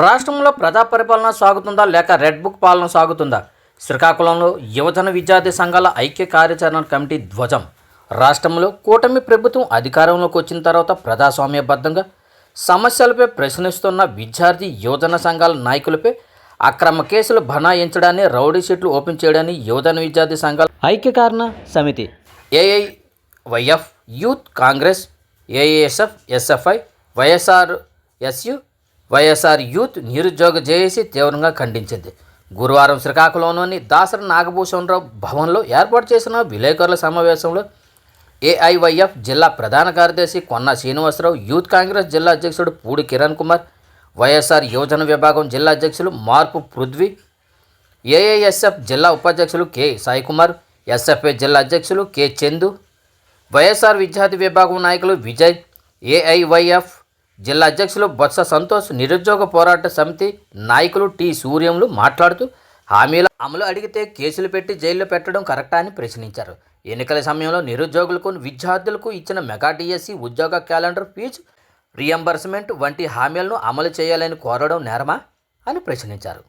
రాష్ట్రంలో ప్రజా పరిపాలన సాగుతుందా లేక రెడ్ బుక్ పాలన సాగుతుందా? శ్రీకాకుళంలో యువజన విద్యార్థి సంఘాల ఐక్య కార్యాచరణ కమిటీ ధ్వజం. రాష్ట్రంలో కూటమి ప్రభుత్వం అధికారంలోకి వచ్చిన తర్వాత ప్రజాస్వామ్యబద్ధంగా సమస్యలపై ప్రశ్నిస్తున్న విద్యార్థి యువజన సంఘాల నాయకులపై అక్రమ కేసులు బనాయించడాన్ని రౌడీ షీట్లు ఓపెన్ చేయడాన్ని యువజన విద్యార్థి సంఘాల ఐక్యకారణ సమితి. AIYF youth Congress AASF SFI YSR SU YSR youth నిరుద్యోగ జేఏసీ తీవ్రంగా ఖండించింది. గురువారం శ్రీకాకుళంలోని దాసర నాగభూషణరావు భవన్లో ఏర్పాటు చేసిన విలేకరుల సమావేశంలో ఏఐవైఎఫ్ జిల్లా ప్రధాన కార్యదర్శి కొన్న శ్రీనివాసరావు యూత్ కాంగ్రెస్ జిల్లా అధ్యక్షుడు పూడి కిరణ్ కుమార్ వైఎస్ఆర్ యువజన విభాగం జిల్లా అధ్యక్షులు మార్పు పృథ్వీ ఏఐఎస్ఎఫ్ జిల్లా ఉపాధ్యక్షులు కె సాయికుమార్ ఎస్ఎఫ్ఏ జిల్లా అధ్యక్షులు కె చందు వైఎస్ఆర్ విద్యార్థి విభాగం నాయకులు విజయ్ ఏఐవైఎఫ్ జిల్లా అధ్యక్షులు బొత్స సంతోష్ నిరుద్యోగ పోరాట సమితి నాయకులు టి. సూర్యములు మాట్లాడుతూ హామీల అమలు అడిగితే కేసులు పెట్టి జైల్లో పెట్టడం కరెక్టా అని ప్రశ్నించారు. ఎన్నికల సమయంలో నిరుద్యోగులకు విద్యార్థులకు ఇచ్చిన మెగా డిఎస్సి ఉద్యోగ క్యాలెండర్ ఫీజు రియంబర్స్మెంట్ వంటి హామీలను అమలు చేయాలని కోరడం నేరమా అని ప్రశ్నించారు.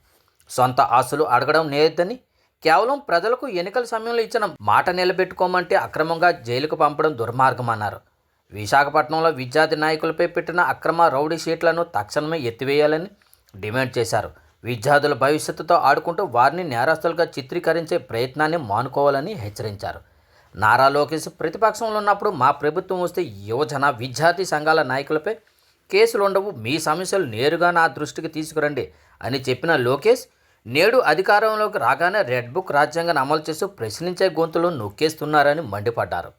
సొంత ఆస్తులు అడగడం నేరదని కేవలం ప్రజలకు ఎన్నికల సమయంలో ఇచ్చిన మాట నిలబెట్టుకోమంటే అక్రమంగా జైలుకు పంపడం దుర్మార్గమన్నారు. విశాఖపట్నంలో విద్యార్థి నాయకులపై పెట్టిన అక్రమ రౌడీ షీట్లను తక్షణమే ఎత్తివేయాలని డిమాండ్ చేశారు. విద్యార్థుల భవిష్యత్తుతో ఆడుకుంటూ వారిని నేరస్తులుగా చిత్రీకరించే ప్రయత్నాన్ని మానుకోవాలని హెచ్చరించారు. నారా లోకేష్ ప్రతిపక్షంలో ఉన్నప్పుడు మా ప్రభుత్వం వస్తే యువజన విద్యార్థి సంఘాల నాయకులపై కేసులు ఉండవు మీ సమస్యలు నేరుగా నా దృష్టికి తీసుకురండి అని చెప్పిన లోకేష్ నేడు అధికారంలోకి రాగానే రెడ్ బుక్ రాజ్యాంగాన్ని అమలు చేస్తూ ప్రశ్నించే గొంతులు నొక్కేస్తున్నారని మండిపడ్డారు.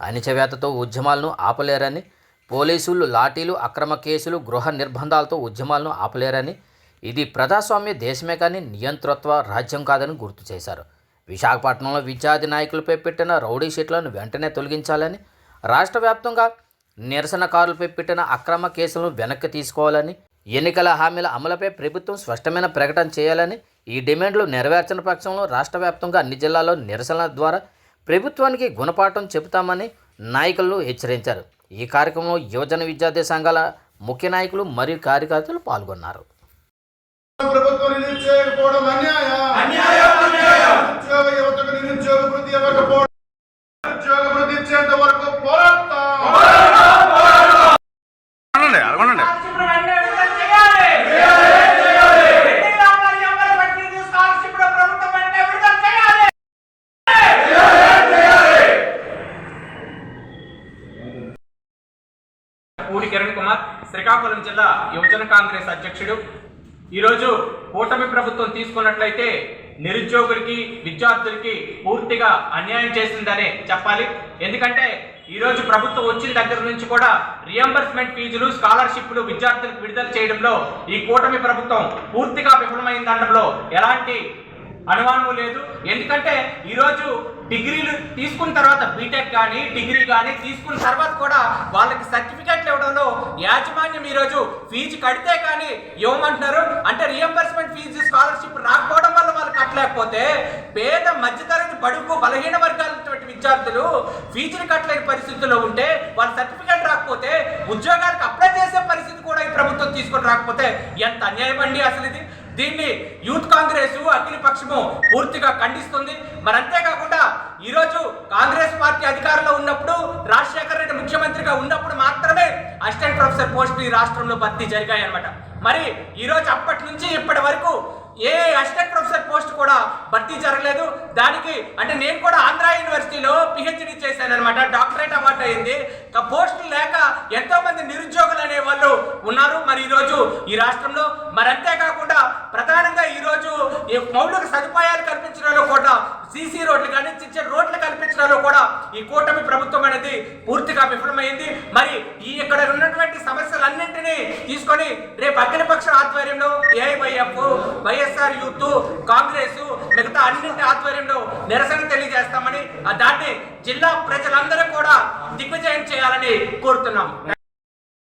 అణిచవేతతో ఉద్యమాలను ఆపలేరని పోలీసులు లాఠీలు అక్రమ కేసులు గృహ నిర్బంధాలతో ఉద్యమాలను ఆపలేరని ఇది ప్రజాస్వామ్య దేశమే కానీ నియంతృత్వ రాజ్యం కాదని గుర్తు చేశారు. విశాఖపట్నంలో విద్యార్థి నాయకులపై పెట్టిన రౌడీ షీట్లను వెంటనే తొలగించాలని రాష్ట్ర వ్యాప్తంగా నిరసనకారులపై పెట్టిన అక్రమ కేసులను వెనక్కి తీసుకోవాలని ఎన్నికల హామీల అమలుపై ప్రభుత్వం స్పష్టమైన ప్రకటన చేయాలని ఈ డిమాండ్లు నెరవేర్చిన పక్షంలో రాష్ట్ర వ్యాప్తంగా అన్ని జిల్లాల్లో నిరసనల ద్వారా ప్రభుత్వానికి గుణపాఠం చెబుతామని నాయకులను హెచ్చరించారు. ఈ కార్యక్రమంలో యువజన విద్యార్థి సంఘాల ముఖ్య నాయకులు మరియు కార్యకర్తలు పాల్గొన్నారు. ప్రభుత్వం నిరుద్యోగపోవడం అన్యాయం నిరుద్యోగ యువతకు నిరుద్యోగ వృద్ధి ఇవ్వకపోవడం నిరుద్యోగ వృద్ధి ఇచ్చేంత వరకు పోరాడతాం అనండి అడగండి స్కాలర్షిప్లు వెంటనే విడుదల చేయాలి. ఎన్ని గ్రామాల ఎంబడి పట్టింది స్కాలర్షిప్లు ప్రభుత్వం వెంటనే విడుదల చేయాలి. పూడి కిరణ్ కుమార్ శ్రీకాకుళం జిల్లా యువజన కాంగ్రెస్ అధ్యక్షుడు. ఈరోజు కూటమి ప్రభుత్వం తీసుకున్నట్లయితే నిరుద్యోగులకి విద్యార్థులకి పూర్తిగా అన్యాయం చేసిందనే చెప్పాలి. ఎందుకంటే ఈరోజు ప్రభుత్వం వచ్చిన దగ్గర నుంచి కూడా రియంబర్స్మెంట్ ఫీజులు స్కాలర్షిప్లు విద్యార్థులకు విడుదల చేయడంలో ఈ కూటమి ప్రభుత్వం పూర్తిగా విఫలమైందనడంలో ఎలాంటి అనుమానము లేదు. ఎందుకంటే ఈరోజు డిగ్రీలు తీసుకున్న తర్వాత బీటెక్ కానీ డిగ్రీ కానీ తీసుకున్న తర్వాత కూడా వాళ్ళకి సర్టిఫికెట్లు ఇవ్వడంలో యాజమాన్యం ఈరోజు ఫీజు కడితే కానీ ఇవ్వమంటున్నారు అంటే రియంబర్స్మెంట్ ఫీజు స్కాలర్షిప్ రాకపోవడం వల్ల వాళ్ళు కట్టలేకపోతే పేద మధ్యతరగతి బడుగు బలహీన వర్గాలటువంటి విద్యార్థులు ఫీజులు కట్టలేని పరిస్థితుల్లో ఉంటే వాళ్ళ సర్టిఫికెట్ రాకపోతే ఉద్యోగాలకు అప్లై చేసే పరిస్థితి కూడా ఈ ప్రభుత్వం తీసుకొని రాకపోతే ఎంత అన్యాయం అండి అసలు ఇది? దీన్ని యూత్ కాంగ్రెస్ అఖిల పక్షము పూర్తిగా ఖండిస్తుంది. మరి అంతేకాకుండా ఈరోజు కాంగ్రెస్ పార్టీ అధికారంలో ఉన్నప్పుడు రాజశేఖర రెడ్డి ముఖ్యమంత్రిగా ఉన్నప్పుడు మాత్రమే అసిస్టెంట్ ప్రొఫెసర్ పోస్టులు ఈ రాష్ట్రంలో భర్తీ జరిగాయి అనమాట మరి ఈరోజు అప్పటి నుంచి ఇప్పటి వరకు ఏ అసిస్టెంట్ ప్రొఫెసర్ పోస్ట్ కూడా భర్తీ జరగలేదు. దానికి అంటే నేను కూడా ఆంధ్ర యూనివర్సిటీలో పిహెచ్డి చేశాను అనమాట డాక్టరేట్ అవార్డు అయింది. పోస్టులు లేక ఎంతో మంది నిరుద్యోగులు అనే వాళ్ళు ఉన్నారు. మరి ఈరోజు ఈ రాష్ట్రంలో. మరి అంతేకాకుండా పౌరులకు సదుపాయాలు కల్పించడంలో కూడా సీసీ రోడ్లు కానీ చిన్న చిన్న రోడ్లు కల్పించడంలో కూడా ఈ కూటమి ప్రభుత్వం అనేది పూర్తిగా విఫలమైంది. మరి ఈ ఇక్కడ ఉన్నటువంటి సమస్యలన్నింటినీ తీసుకొని రేపు అఖిలపక్ష ఆధ్వర్యంలో ఏఐవైఎఫ్ వైఎస్ఆర్ యూత్ కాంగ్రెస్ మిగతా అన్నింటి ఆధ్వర్యంలో నిరసన తెలియజేస్తామని దాన్ని జిల్లా ప్రజలందరూ కూడా దిగ్విజయం చేయాలని కోరుతున్నాం.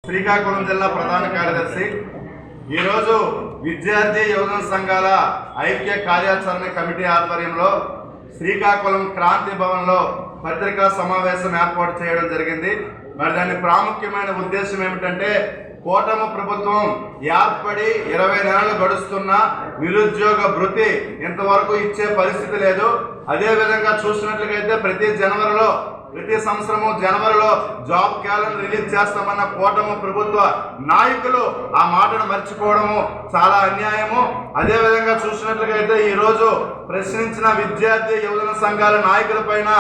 శ్రీకాకుళం జిల్లా ప్రధాన కార్యదర్శి ఈరోజు విద్యార్థి యువజన సంఘాల ఐక్య కార్యాచరణ కమిటీ ఆధ్వర్యంలో శ్రీకాకుళం క్రాంతి భవన్లో పత్రికా సమావేశం ఏర్పాటు చేయడం జరిగింది. మరి దాని ప్రాముఖ్యమైన ఉద్దేశం ఏమిటంటే కూటమి ప్రభుత్వం ఏర్పడి ఇరవై నెలలు గడుస్తున్న నిరుద్యోగ భృతి ఇంతవరకు ఇచ్చే పరిస్థితి లేదు. అదేవిధంగా చూసినట్లయితే ప్రతి జనవరిలో ప్రతి సంవత్సరము జనవరిలో జాబ్ క్యాలెండర్ రిలీజ్ చేస్తామన్న కూటమి ప్రభుత్వ నాయకులు ఆ మాటను మర్చిపోవడము చాలా అన్యాయము. అదేవిధంగా చూసినట్లయితే ఈ రోజు ప్రశ్నించిన విద్యార్థి యువజన సంఘాల నాయకుల పైన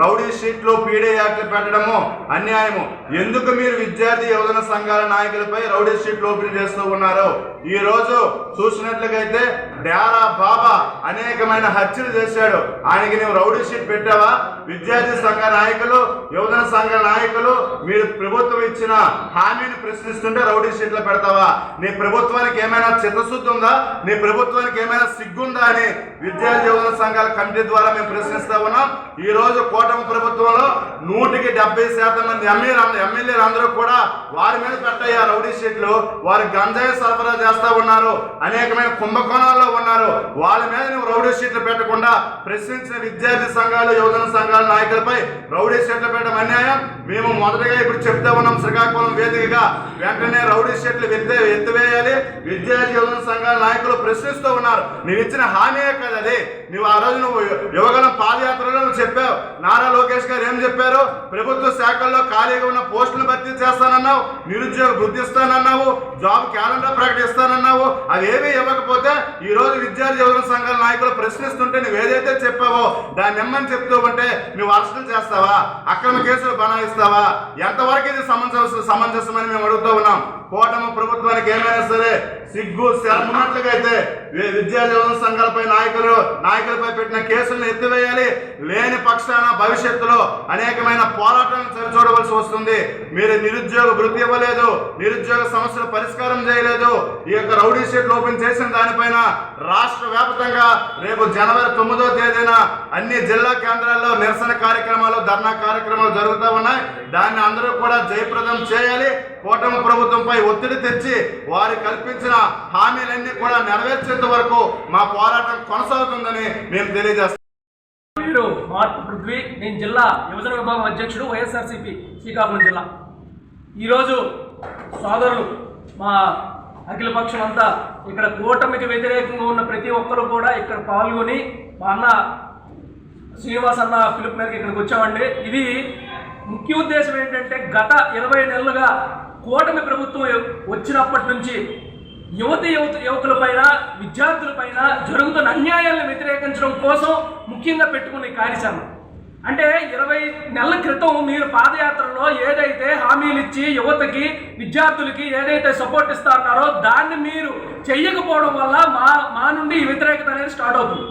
రౌడీ షీట్లు పీడీ యాక్ట్లు పెట్టడము అన్యాయము. ఎందుకు మీరు విద్యార్థి యువజన సంఘాల నాయకులపై రౌడీ షీట్లు ఓపెన్ చేస్తూ ఉన్నారు? ఈ రోజు చూసినట్లయితే డేరా బాబా అనేకమైన హత్యలు చేశాడు. ఆయనకి నువ్వు రౌడీ షీట్ పెట్టావా? విద్యార్థి సంఘ నాయకులు యువజన సంఘ నాయకులు మీరు ప్రభుత్వం ఇచ్చిన హామీని ప్రశ్నిస్తుంటే రౌడీ షీట్లు పెడతావా? నీ ప్రభుత్వానికి ఏమైనా చిత్తశుద్ధి ఉందా? నీ ప్రభుత్వానికి ఏమైనా సిగ్గుందా అని విద్యార్థి యువజన సంఘాల కమిటీ ద్వారా మేము ప్రశ్నిస్తా ఉన్నాం. ఈ రోజు కూటమి ప్రభుత్వంలో నూటికి డెబ్బై శాతం మంది ఎమ్మెల్యే ఎమ్మెల్యేలు అందరూ కూడా వారి మీద పెట్టయ్యా రౌడీ షీట్లు. వారు గంజాయి సరఫరా చేస్తా ఉన్నారు. అనేకమైన కుంభకోణాల్లో ఉన్నారు. వాళ్ళ మీద నువ్వు రౌడీ షీట్లు పెట్టకుండా ప్రశ్నించిన విద్యార్థి సంఘాలు యువజన సంఘాల నాయకులపై రౌడీ షీట్లు పెట్టడం అన్యాయం. మేము మొదటగా ఇప్పుడు చెప్తా ఉన్నాం శ్రీకాకుళం వేదికగా. వెంటనే రౌడీ షీట్లు ఎత్తే ఎత్తివేయాలి. విద్యార్థి యువజన సంఘాల నాయకులు ప్రశ్నిస్తూ ఉన్నారు. నువ్వు ఇచ్చిన హామీయే కదా అది. నువ్వు ఆ రోజు నువ్వు యువగలం పాదయాత్రలో నువ్వు చెప్పావు. నారా లోకేష్ గారు ఏం చెప్పారు? ప్రభుత్వ శాఖల్లో ఖాళీగా ఉన్న పోస్టులు భర్తీ చేస్తానన్నావు. నిరుద్యోగ గుర్తిస్తానన్నావు జాబ్ క్యాలెండర్ ప్రకటిస్తానన్నావు. అవి ఏమీ ఇవ్వకపోతే ఈ రోజు విద్యార్థి యువజన సంఘాల నాయకులు ప్రశ్నిస్తుంటే నువ్వు ఏదైతే చెప్పావో దాన్ని ఇమ్మని చెప్తూ ఉంటే నువ్వు అరెస్టులు చేస్తావా? అక్రమ కేసులు బనాయిస్తావా? ఎంతవరకు ఇది సమంజసం సమంజసమని మేము అడుగుతూ ఉన్నాం? కూటమి ప్రభుత్వానికి ఏమైనా సరే సిగ్గు ఉన్నట్లుగైతే ఉన్నట్లుగా సంఘాలపై నాయకులు నాయకులపై పెట్టిన కేసులను ఎత్తివేయాలి. లేని పక్షాన భవిష్యత్తులో అనేకమైన పోరాటాలను సరిచూడవలసి వస్తుంది. మీరు నిరుద్యోగ వృద్ధి ఇవ్వలేదు నిరుద్యోగ సమస్యలు పరిష్కారం చేయలేదు. ఈ యొక్క రౌడీ షీట్లు ఓపెన్ చేసిన దానిపైన రాష్ట్ర వ్యాప్తంగా రేపు జనవరి తొమ్మిదో తేదీన అన్ని జిల్లా కేంద్రాల్లో నిరసన కార్యక్రమాలు ధర్నా కార్యక్రమాలు జరుగుతూ ఉన్నాయి. దాన్ని అందరూ కూడా జయప్రదం చేయాలి. కూటమి ప్రభుత్వంపై ఒత్తిడి తెచ్చి వారు కల్పించిన హామీలన్నీ కూడా నెరవేర్చేంత వరకు మా పోరాటం కొనసాగుతుందని మేము తెలియజేస్తాం మీరు మార్పు పృథ్వీ నేను జిల్లా యువజన విభాగం అధ్యక్షుడు వైఎస్ఆర్సీపీ శ్రీకాకుళం జిల్లా. ఈరోజు సోదరులు మా అఖిలపక్షం అంతా ఇక్కడ కూటమికి వ్యతిరేకంగా ఉన్న ప్రతి ఒక్కరు కూడా ఇక్కడ పాల్గొని మా అన్న శ్రీనివాస్ అన్న పిలుపు మేరకు ఇక్కడికి వచ్చామండి. ఇది ముఖ్య ఉద్దేశం ఏంటంటే గత ఇరవై నెలలుగా కూటమి ప్రభుత్వం వచ్చినప్పటి నుంచి యువతి యువత యువకులపైన విద్యార్థులపైన జరుగుతున్న అన్యాయాలను వ్యతిరేకించడం కోసం ముఖ్యంగా పెట్టుకునే ఈ అంటే ఇరవై నెలల క్రితం మీరు పాదయాత్రలో ఏదైతే హామీలు ఇచ్చి యువతకి విద్యార్థులకి ఏదైతే సపోర్ట్ ఇస్తారన్నారో దాన్ని మీరు చెయ్యకపోవడం వల్ల మా మా నుండి ఈ వ్యతిరేకత అనేది స్టార్ట్ అవుతుంది.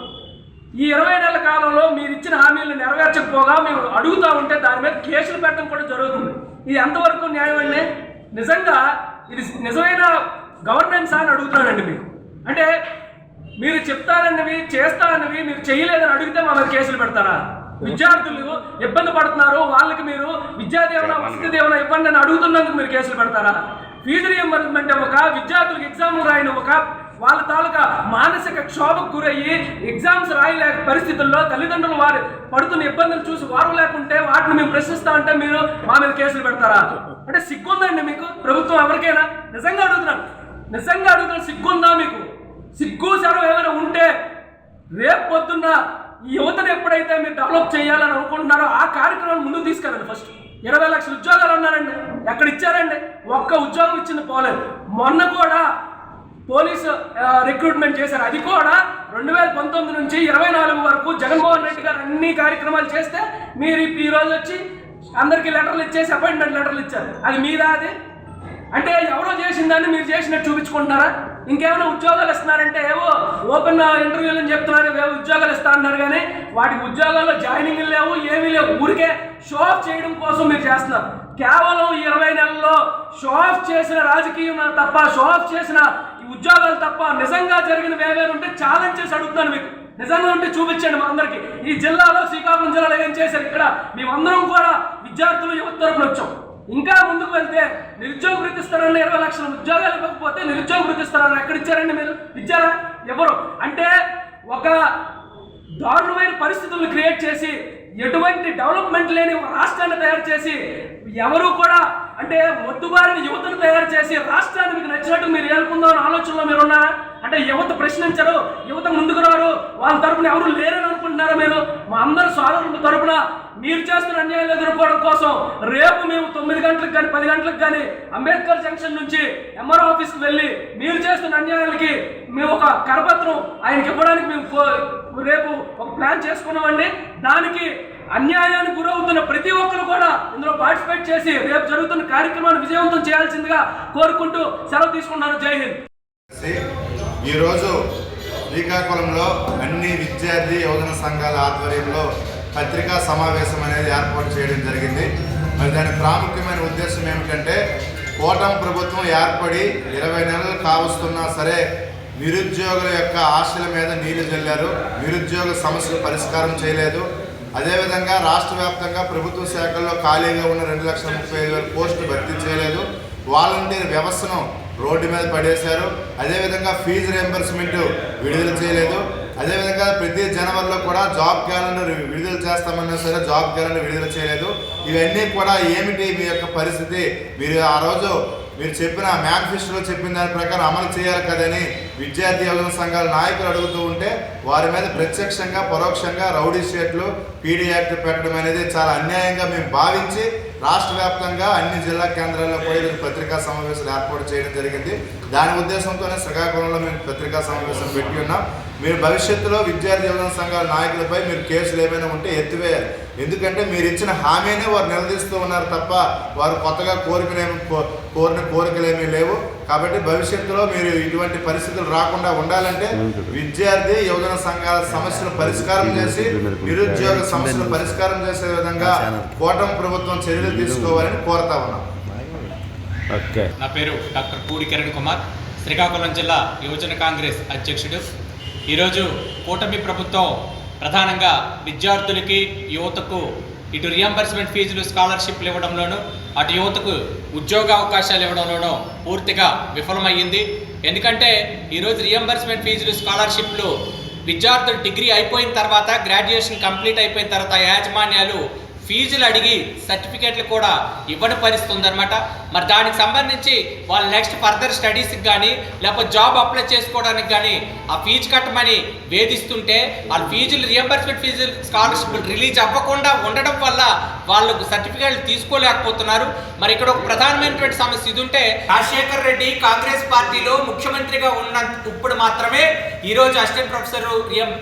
ఈ ఇరవై నెలల కాలంలో మీరు ఇచ్చిన హామీలను నెరవేర్చకపోగా మేము అడుగుతా ఉంటే దాని మీద కేసులు పెట్టడం కూడా జరుగుతుంది. ఇది ఎంతవరకు న్యాయం అండి నిజంగా ఇది నిజమైన గవర్నెన్స్ అని అడుగుతున్నానండి మీకు అంటే మీరు చెప్తారన్నవి చేస్తారన్నవి మీరు చేయలేదని అడిగితే మా మీద కేసులు పెడతారా? విద్యార్థులు ఇబ్బంది పడుతున్నారు వాళ్ళకి మీరు విద్యా దీవెన వసతి దీవెన ఇవ్వండి అని అడుగుతున్నందుకు మీరు కేసులు పెడతారా? ఫీజు రియంబర్స్మెంట్ ఒక విద్యార్థులకు ఎగ్జామ్ రాయని ఒక వాళ్ళ తాలూకా మానసిక క్షోభకు గురయ్యి ఎగ్జామ్స్ రాయలేక పరిస్థితుల్లో తల్లిదండ్రులు వారు పడుతున్న ఇబ్బందులు చూసి వారు లేకుంటే వాటిని మేము ప్రశ్నిస్తా అంటే మీరు మా మీద కేసులు పెడతారా? అంటే సిగ్గుందండి మీకు? ప్రభుత్వం ఎవరికైనా? నిజంగా అడుగుతున్నాను. నిజంగా అడుగుతున్నాను సిగ్గుందా మీకు? సిగ్గు సెలవు ఏమైనా ఉంటే రేపు పొద్దున్న ఈ యువతను ఎప్పుడైతే మీరు డెవలప్ చేయాలని అనుకుంటున్నారో ఆ కార్యక్రమం ముందుకు తీసుకెళ్ళండి ఫస్ట్ ఇరవై లక్షల ఉద్యోగాలు అన్నారండి. ఎక్కడ ఇచ్చారండి? ఒక్క ఉద్యోగం ఇచ్చింది పోలేదు. మొన్న కూడా పోలీసు రిక్రూట్మెంట్ చేశారు. అది కూడా రెండు వేల పంతొమ్మిది నుంచి ఇరవై నాలుగు వరకు జగన్మోహన్ రెడ్డి గారు అన్ని కార్యక్రమాలు చేస్తే మీరు ఈ- ఈ రోజు వచ్చి అందరికీ లెటర్లు ఇచ్చేసి అపాయింట్మెంట్ లెటర్లు ఇచ్చారు. అది మీదా అది? అంటే ఎవరో చేసిందని మీరు చేసినట్టు చూపించుకుంటున్నారా? ఇంకేమైనా ఉద్యోగాలు ఇస్తున్నారంటే ఏవో ఓపెన్ ఇంటర్వ్యూలు అని చెప్తున్నారు ఏవో ఉద్యోగాలు ఇస్తా అన్నారు కానీ వాటికి ఉద్యోగాల్లో జాయినింగ్ లేవు ఏమీ లేవు. ఊరికే షో ఆఫ్ చేయడం కోసం మీరు చేస్తున్నారు. కేవలం ఇరవై నెలల్లో షో ఆఫ్ చేసిన రాజకీయం తప్ప షో ఆఫ్ చేసిన ఈ ఉద్యోగాలు తప్ప నిజంగా జరిగిన వేవేరు ఉంటే ఛాలెంజ్ చేసి అడుగుతున్నాను మీకు. నిజంగా ఉంటే చూపించండి మా అందరికీ. ఈ జిల్లాలో శ్రీకాకుళం జిల్లాలో ఏం చేశారు ఇక్కడ? మేమందరం కూడా విద్యార్థులు యువత తరపున వచ్చాం. ఇంకా ముందుకు వెళ్తే నిరుద్యోగ వృత్తి ఇస్తారన్న ఇరవై లక్షల ఉద్యోగాలు ఇవ్వకపోతే నిరుద్యోగ వృత్తి ఇస్తారన్న ఎక్కడ ఇచ్చారండి మీరు? ఇచ్చారా? ఎవరు? అంటే ఒక దారుణమైన పరిస్థితులను క్రియేట్ చేసి ఎటువంటి డెవలప్మెంట్ లేని ఒక రాష్ట్రాన్ని తయారు చేసి ఎవరు కూడా అంటే మొద్దుబారిన యువతను తయారు చేసి రాష్ట్రాన్ని మీకు నచ్చినట్టు మీరు ఏలుకుందాం ఆలోచనలో మీరు ఉన్నారా? అంటే యువత ప్రశ్నించరు యువత ముందుకు రారు వాళ్ళ తరపున ఎవరు లేరని అనుకుంటున్నారా మీరు? మా అందరు సోదరుల తరపున మీరు చేస్తున్న అన్యాయాలు ఎదుర్కోవడం కోసం రేపు మేము తొమ్మిది గంటలకు కానీ పది గంటలకు కానీ అంబేద్కర్ జంక్షన్ నుంచి ఎంఆర్ఓ ఆఫీస్కి వెళ్ళి మీరు చేస్తున్న అన్యాయాలకి మేము ఒక కరపత్రం ఆయనకి ఇవ్వడానికి మేము రేపు ఒక ప్లాన్ చేసుకున్నామండి. దానికి అన్యాయానికి గురవుతున్న ప్రతి ఒక్కరు కూడా ఇందులో పార్టిసిపేట్ చేసి రేపు జరుగుతున్న కార్యక్రమాన్ని విజయవంతం చేయాల్సిందిగా కోరుకుంటూ సెలవు తీసుకుంటాను జై హింద్. ఈరోజు శ్రీకాకుళంలో అన్ని విద్యార్థి యువజన సంఘాల ఆధ్వర్యంలో పత్రికా సమావేశం అనేది ఏర్పాటు చేయడం జరిగింది. మరి దాని ప్రాముఖ్యమైన ఉద్దేశం ఏమిటంటే కూటమి ప్రభుత్వం ఏర్పడి ఇరవై నెలలు కావస్తున్నా సరే నిరుద్యోగుల యొక్క ఆశల మీద నీళ్ళు చల్లారు నిరుద్యోగ సమస్యలు పరిష్కారం చేయలేదు. అదేవిధంగా రాష్ట్ర వ్యాప్తంగా ప్రభుత్వ శాఖల్లో ఖాళీగా ఉన్న రెండు లక్షల ముప్పై ఐదు వేల పోస్టులు భర్తీ చేయలేదు. వాలంటీర్ వ్యవస్థను రోడ్డు మీద పడేశారు. అదేవిధంగా ఫీజు రియంబర్స్మెంట్ విడుదల చేయలేదు. అదేవిధంగా ప్రతి జనవరిలో కూడా జాబ్ క్యాలెండర్ విడుదల చేస్తామన్నా సరే జాబ్ క్యాలెండర్ విడుదల చేయలేదు. ఇవన్నీ కూడా ఏమిటి మీ యొక్క పరిస్థితి? మీరు ఆ రోజు మీరు చెప్పిన మేనిఫెస్టోలో చెప్పిన దాని ప్రకారం అమలు చేయాలి కదని విద్యార్థి యోజన సంఘాల నాయకులు అడుగుతూ ఉంటే వారి మీద ప్రత్యక్షంగా పరోక్షంగా రౌడీ స్టేట్లు పీడీ యాక్ట్ పెట్టడం అనేది చాలా అన్యాయంగా మేము భావించి రాష్ట్ర వ్యాప్తంగా అన్ని జిల్లా కేంద్రాల్లో కూడా ఈరోజు పత్రికా సమావేశాలు ఏర్పాటు చేయడం జరిగింది. దాని ఉద్దేశంతోనే శ్రీకాకుళంలో మేము పత్రికా సమావేశం పెట్టి ఉన్నాం. మీరు భవిష్యత్తులో విద్యార్థి యువజన సంఘాల నాయకులపై మీరు కేసులు ఏమైనా ఉంటే ఎత్తివేయాలి. ఎందుకంటే మీరు ఇచ్చిన హామీనే వారు నిలదీస్తూ ఉన్నారు తప్ప వారు కొత్తగా కోరికలేమి కో- కోరిన కోరికలేమీ లేవు. కాబట్టి భవిష్యత్తులో మీరు ఇటువంటి పరిస్థితులు రాకుండా ఉండాలంటే విద్యార్థి యువజన సంఘాల సమస్యలు పరిష్కారం చేసి నిరుద్యోగ సమస్యలు పరిష్కారం చేసే విధంగా కూటమి ప్రభుత్వం చర్యలు తీసుకోవాలని కోరుతా ఉన్నాం. ఓకే. నా పేరు డాక్టర్ పూడి కిరణ్ కుమార్ శ్రీకాకుళం జిల్లా యువజన కాంగ్రెస్ అధ్యక్షుడు. ఈరోజు కూటమి ప్రభుత్వం ప్రధానంగా విద్యార్థులకి యువతకు ఇటు రియంబర్స్మెంట్ ఫీజులు స్కాలర్షిప్లు ఇవ్వడంలోనూ అటు యువతకు ఉద్యోగ అవకాశాలు ఇవ్వడంలోనూ పూర్తిగా విఫలమయ్యింది. ఎందుకంటే ఈరోజు రియంబర్స్మెంట్ ఫీజులు స్కాలర్షిప్లు విద్యార్థులు డిగ్రీ అయిపోయిన తర్వాత గ్రాడ్యుయేషన్ కంప్లీట్ అయిపోయిన తర్వాత యాజమాన్యాలు ఫీజులు అడిగి సర్టిఫికేట్లు కూడా ఇవ్వని పరిస్థితి ఉందన్నమాట మరి దానికి సంబంధించి వాళ్ళు నెక్స్ట్ ఫర్దర్ స్టడీస్కి కానీ లేకపోతే జాబ్ అప్లై చేసుకోవడానికి కానీ ఆ ఫీజు కట్టమని వేధిస్తుంటే వాళ్ళ ఫీజులు రియంబర్స్మెంట్ ఫీజులు స్కాలర్షిప్ రిలీజ్ అవ్వకుండా ఉండడం వల్ల వాళ్ళకు సర్టిఫికేట్లు తీసుకోలేకపోతున్నారు. మరి ఇక్కడ ఒక ప్రధానమైనటువంటి సమస్య ఇది ఉంటే రాజశేఖర్ రెడ్డి కాంగ్రెస్ పార్టీలో ముఖ్యమంత్రిగా ఉన్న ఇప్పుడు మాత్రమే ఈరోజు అసిస్టెంట్ ప్రొఫెసర్ రియం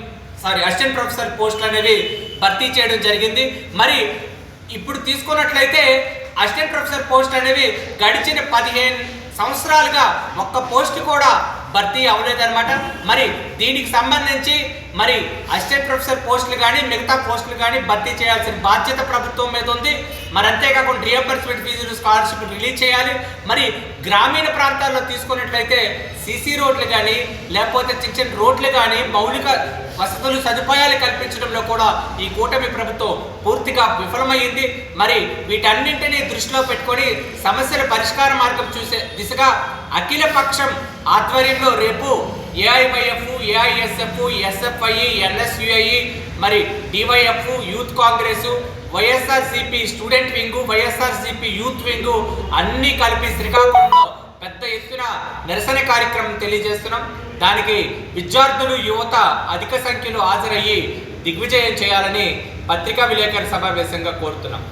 సారీ అసిస్టెంట్ ప్రొఫెసర్ పోస్టులు అనేవి భర్తీ చేయడం జరిగింది. మరి ఇప్పుడు తీసుకున్నట్లయితే అసిస్టెంట్ ప్రొఫెసర్ పోస్ట్ అనేవి గడిచిన పదిహేను సంవత్సరాలుగా ఒక్క పోస్ట్ కూడా భర్తీ అవ్వలేదన్నమాట మరి దీనికి సంబంధించి మరి అసిస్టెంట్ ప్రొఫెసర్ పోస్టులు కానీ మిగతా పోస్టులు కానీ భర్తీ చేయాల్సిన బాధ్యత ప్రభుత్వం మీద ఉంది. మరి అంతేకాకుండా రియంబర్స్మెంట్ ఫీజులు స్కాలర్షిప్ రిలీజ్ చేయాలి. మరి గ్రామీణ ప్రాంతాల్లో తీసుకున్నట్లయితే సీసీ రోడ్లు కానీ లేకపోతే చిన్న చిన్న రోడ్లు కానీ మౌలిక వసతులు సదుపాయాలు కల్పించడంలో కూడా ఈ కూటమి ప్రభుత్వం పూర్తిగా విఫలమైంది మరి వీటన్నింటినీ దృష్టిలో పెట్టుకొని సమస్యల పరిష్కార మార్గం చూసే దిశగా అఖిల పక్షం ఆధ్వర్యంలో రేపు ఏఐవైఎఫ్ ఏఐఎస్ఎఫ్ ఎస్ఎఫ్ఐ ఎన్ఎస్యుఐ మరి DYF youth Congress YSRCP student wing YSRCP youth wing అన్నీ కలిపి శ్రీకాకుళంలో పెద్ద ఎత్తున నిరసన కార్యక్రమం తెలియజేస్తున్నాం. దానికి విద్యార్థులు యువత అధిక సంఖ్యలో హాజరయ్యి దిగ్విజయం చేయాలని పత్రికా విలేకరుల సమావేశంగా కోరుతున్నాం.